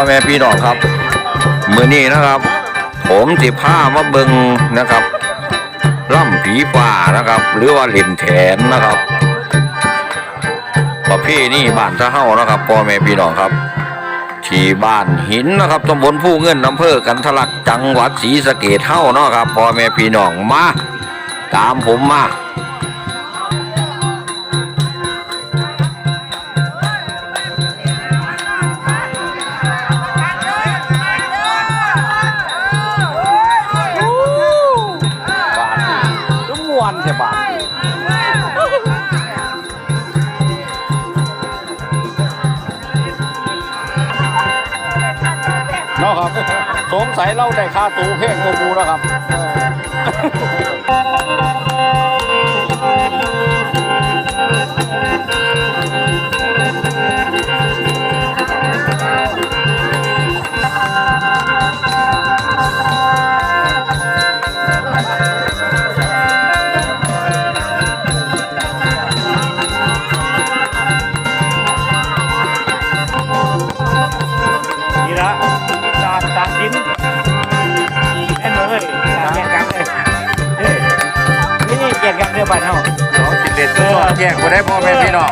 พ่อแม่พี่น้องครับ มือนี้นะครับ ผมสิผ้ามาเบิงนะครับล่ำผีป่านะครับ หรือว่าเล่นแถนนะครับประเภทนี้บ้านท่าเฮ้านะครับพ่อแม่พี่น้องครับ ที่บ้านหินนะครับตำบลผู้เงินอำเภอกันทะลักจังหวัดศรีสะเกดเฮ้านะครับพ่อแม่พี่น้องมา ตามผมมา ก็มวนใช่ปะนี่เนาะครับ สงสัยเราได้ค่าตูเพ่งโกมูแล้วครับ แจ้งบ่ได้พ่อแม่พี่น้อง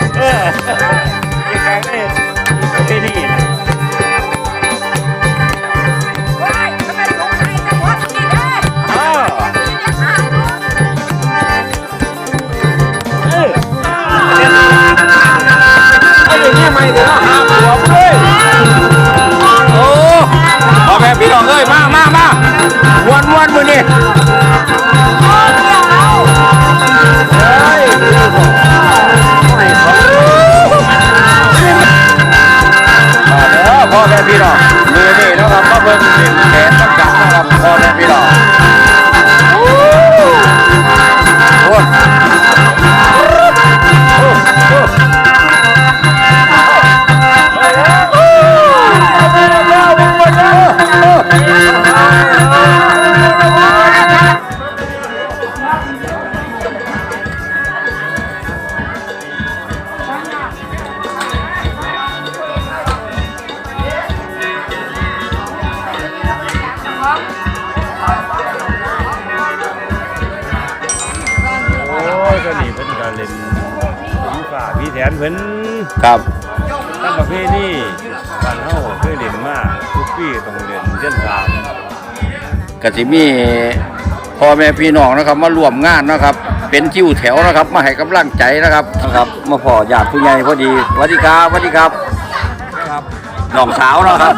นะครับมาเบิ้งเล่นแขนตั้งกันนะครับพ่อแม่พี่น้องโอ้โห ผีฝ่าผีแถนเพิ่นครับตามประเพณีบ้านเฮาเคยเล่นมาทุกปีต้องเล่นเช่นสามก็สิมีพ่อแม่พี่น้องนะครับ มาร่วมงานนะครับ เป็นคิวแถวนะครับ มาให้กำลังใจนะครับนะครับมาพอญาติผู้ใหญ่พอดีสวัสดีครับสวัสดีครับครับน้องสาวเนาะครับ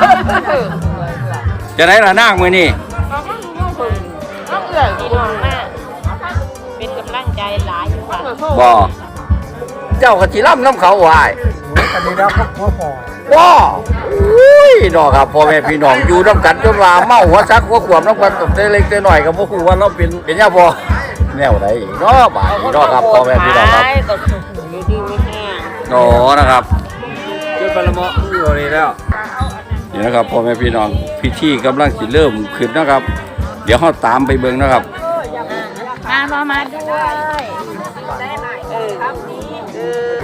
จะได้ละนางมือนี่เอาข้างนู้นเพิ่นเอาเอื้อยพี่น้องมาเป็นกำลังใจหลายอยู่ค่ะบ่ เจ้ากะสิล่ำน้ำเขาวายกันนี่แล้วพ่อพ่อว้าอุ้ยดอกครับพ่อแม่พี่น้องอยู่น้ำกันจนว่าเมาหัวซักหัวขวบน้ำกันตั้งแต่เล็กแต่น้อยก็บ่ฮู้ว่าเราเป็นเป็นย่าพ่อแนวใดอีกเนาะบาดนี้เนาะครับพ่อแม่พี่น้องครับก็อยู่ดีไม่แห้งโอ้นะครับเจ้าปลาหมออยู่นี่แล้วนี่นะครับพ่อแม่พี่น้องพิธีกำลังสิเริ่มขึ้นนะครับ เดี๋ยวเราตามไปเบิ่งนะครับ มามามาด้วยเออครับเ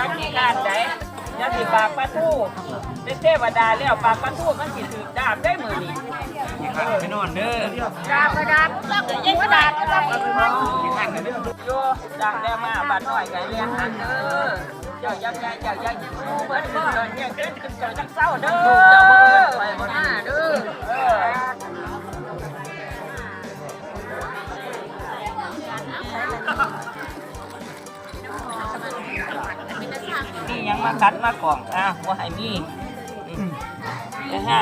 จักที่การได้ยักที่ปากปลาทูเป็นเทวดาแล้วปากปลาทูมันสิถือดาบได้มือนี้ไปนอนเด้อดาบกระดาบแล้วก็ยังดาบก็ได้โยดาบแล้วมาบาดน้อยไก่เลี้ยงหันเด้อเจ้ายังไงเจ้ายังเพิ่นเพิ่นเนี่ยเดินขึ้นเจ้าจังเศร้าเด้อเจ้าบ่เอิ้นไปบ่หน้าเด้อเออ นี่ยังมาคัดมากล่องอะบ่ให้มีนะฮะ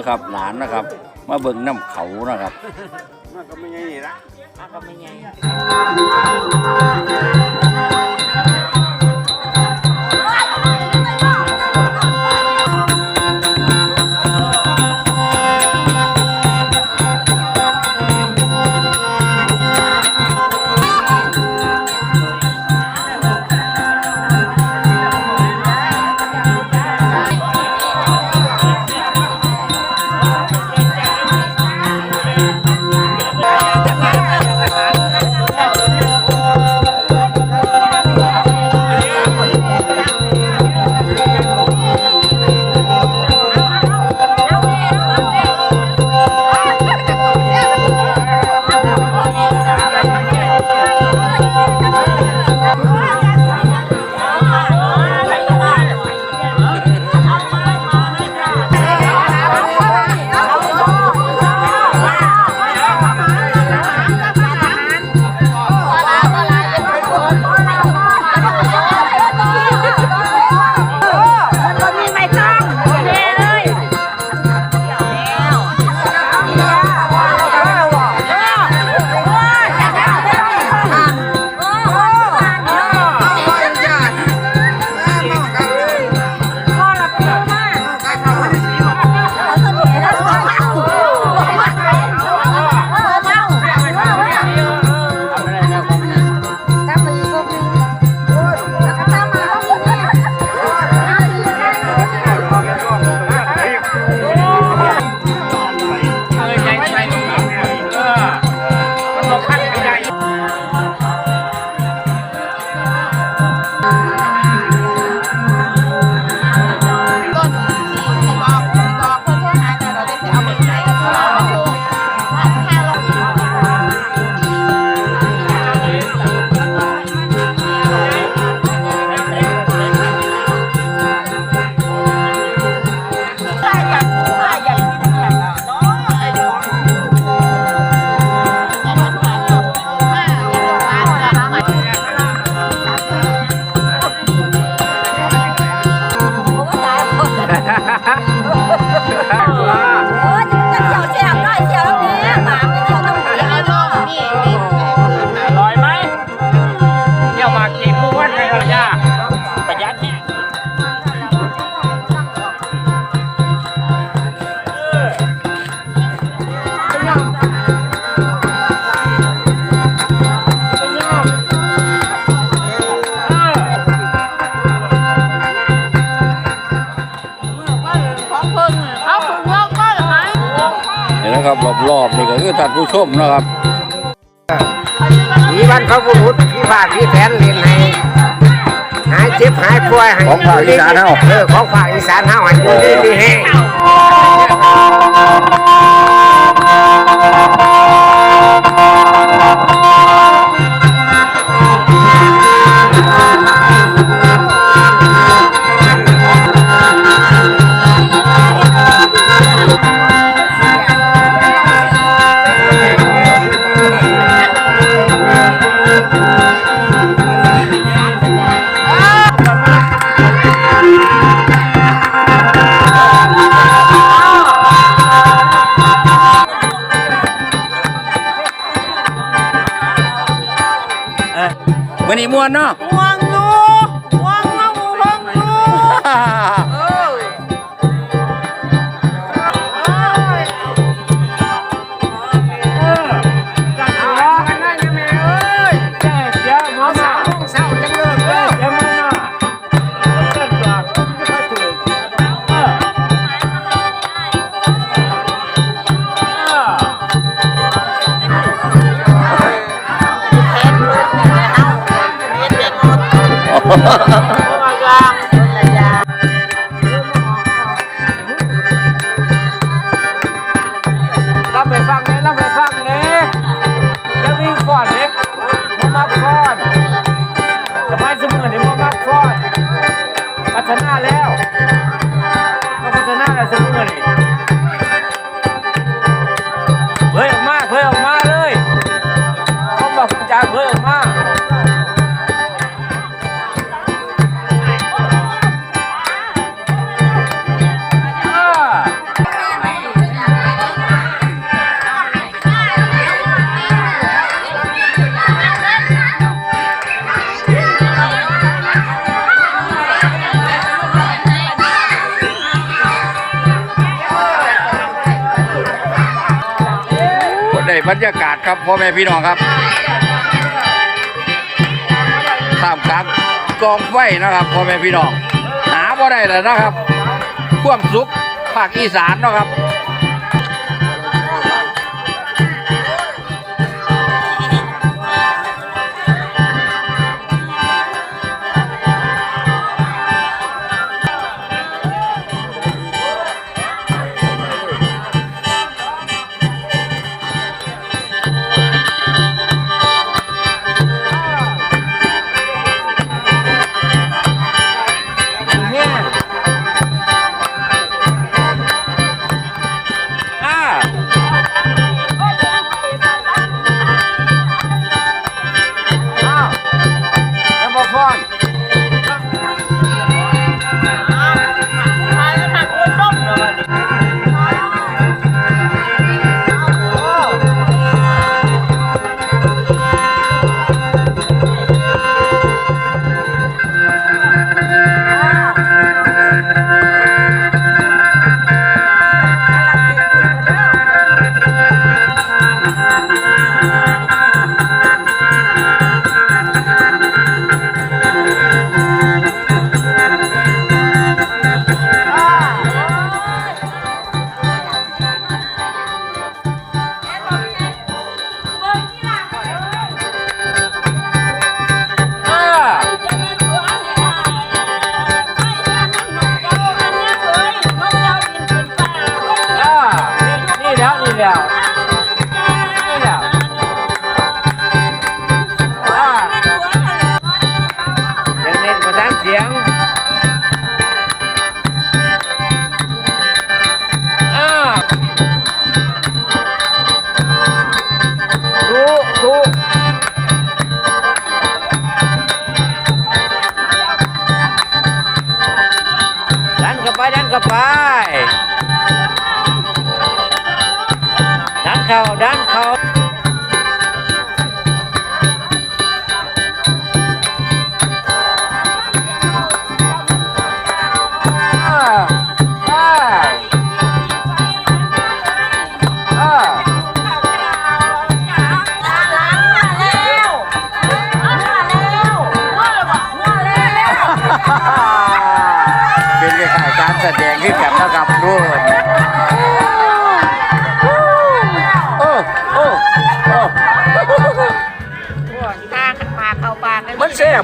นะครับหลานนะครับ มาเบิ่งน้ำเขานะครับมันก็ไม่ใช่นี่ละมันก็ไม่ให ชมนะครับมีวันพระบุรุษพี่ภาคพี่แผนเรียนให้หายเจ็บหายป่วยให้ของภาคอีสานเฮาเออของภาคอีสานเฮาให้อยู่ดีมีแห้ง ม่วนเนาะวาง รับไปฟังเลยรับไปฟังเลยจะวิ่งฟอนเล็กมามากฟอนสมัยสมัยนี้มามากฟอนพัฒนาแล้ว ครับพ่อแม่พี่น้องครับตามกลางกองไฟนะครับพ่อแม่พี่น้อง หาบ่ได้เลยนะครับ ความสุขภาคอีสานนะครับ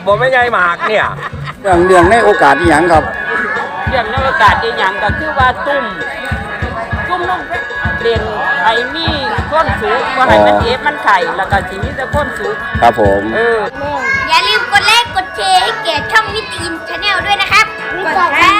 กันมันแซ่บบ่ไม่ใหญ่หมากเนี่ยเรื่องเรื่องในโอกาสอีหยังครับ เรื่องในโอกาสอีหยังก็คือว่าตุ้มตุ้มนุ่มเรียนไอ้มีก้นสูงว่าให้มันเอฟมันไข่แล้วก็สิมีแต่ก้นสูงครับผมเอออย่าลืมกดไลค์กดแชร์ให้แก่ช่องมิตีนชาแนลด้วยนะครับกดแชร์